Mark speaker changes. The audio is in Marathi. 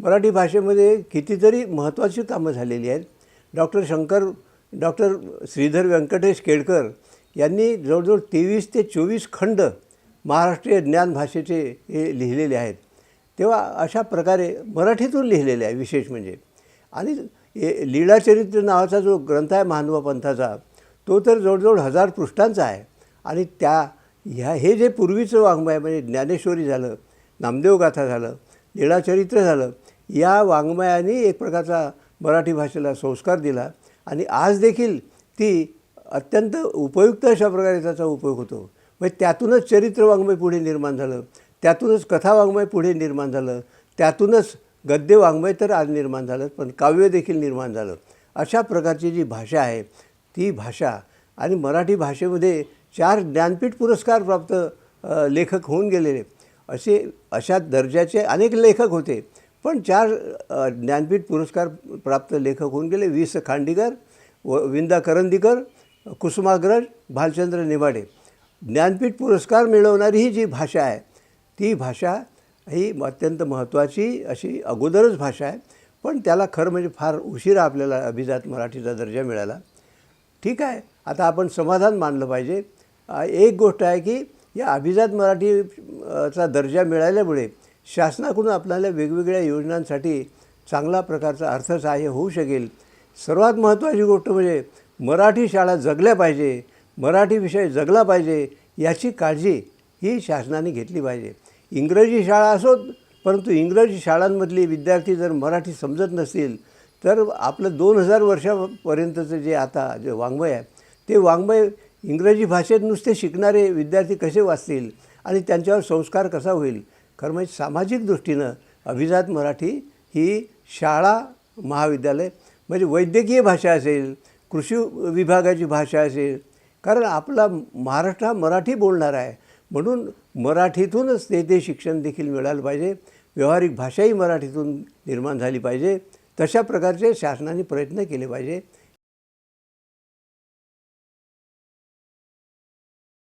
Speaker 1: मराठी भाषेमध्ये कितीतरी महत्त्वाची कामं झालेली आहेत. डॉक्टर शंकर डॉक्टर श्रीधर व्यंकटेश केळकर यांनी जवळजवळ तेवीस ते चोवीस खंड महाराष्ट्रीय ज्ञान भाषेचे हे लिहिलेले आहेत. तेव्हा अशा प्रकारे मराठीतून लिहिलेले आहे विशेष म्हणजे. आणि लीळाचरित्र नावाचा जो ग्रंथ आहे महानुभा पंथाचा तो तर जवळजवळ हजार पृष्ठांचा आहे. आणि त्या ह्या हे जे पूर्वीचं वाङ्मय आहे म्हणजे ज्ञानेश्वरी झालं नामदेव गाथा झालं लीळाचरित्र झालं या वाङ्मयाने एक प्रकारचा मराठी भाषेला संस्कार दिला आणि आज देखील ती अत्यंत उपयुक्त अशा प्रकारे त्याचा उपयोग होतो. म्हणजे त्यातूनच चरित्र वाङ्मय पुढे निर्माण झालं त्यातूनच कथा वाङ्मय पुढे निर्माण झालं त्यातूनच गद्य वाङ्मय तर आज निर्माण झालं पण काव्य देखील निर्माण झालं. अशा प्रकारची जी भाषा आहे ती भाषा आणि मराठी भाषेमध्ये चार ज्ञानपीठ पुरस्कार प्राप्त लेखक होऊन गेलेले. असे अशा दर्जाचे अनेक लेखक होते. पण चार ज्ञानपीठ पुरस्कार प्राप्त लेखक होऊन गेले. वि स खांडीकर व विंदा करंदीकर कुसुमाग्रज भालचंद्र नेवाडे ज्ञानपीठ पुरस्कार मिळवणारी ही जी भाषा आहे ती भाषा ही अत्यंत महत्त्वाची अशी अगोदरच भाषा आहे. पण त्याला खरं म्हणजे फार उशिरा आपल्याला अभिजात मराठीचा दर्जा मिळाला. ठीक आहे. आता आपण समाधान मानलं पाहिजे. एक गोष्ट आहे की या अभिजात मराठी चा दर्जा मिळाल्यामुळे शासनाकडून आपल्याला वेगवेगळ्या योजनांसाठी चांगला प्रकारचं अर्थसहाय्य होऊ शकेल. सर्वात महत्त्वाची गोष्ट म्हणजे मराठी शाळा जगल्या पाहिजे मराठी विषय जगला पाहिजे याची काळजी ही शासनाने घेतली पाहिजे. इंग्रजी शाळा असोत परंतु इंग्रजी शाळांमधली विद्यार्थी जर मराठी समजत नसतील तर आपलं दोन हजार वर्षापर्यंतचं जे आता जे वाङ्मय आहे ते वाङ्मय इंग्रजी भाषेत नुसते शिकणारे विद्यार्थी कसे वाचतील आणि त्यांच्यावर संस्कार कसा होईल? खरं म्हणजे सामाजिक दृष्टीनं अभिजात मराठी ही शाळा महाविद्यालय म्हणजे वैद्यकीय भाषा असेल कृषी विभागाची भाषा असेल कारण आपला महाराष्ट्र हा मराठी बोलणारा आहे. म्हणून मराठीतूनच ते ते शिक्षण देखील मिळालं पाहिजे. व्यावहारिक भाषाही मराठीतून निर्माण झाली पाहिजे. तशा प्रकारचे शासनाने प्रयत्न केले पाहिजे.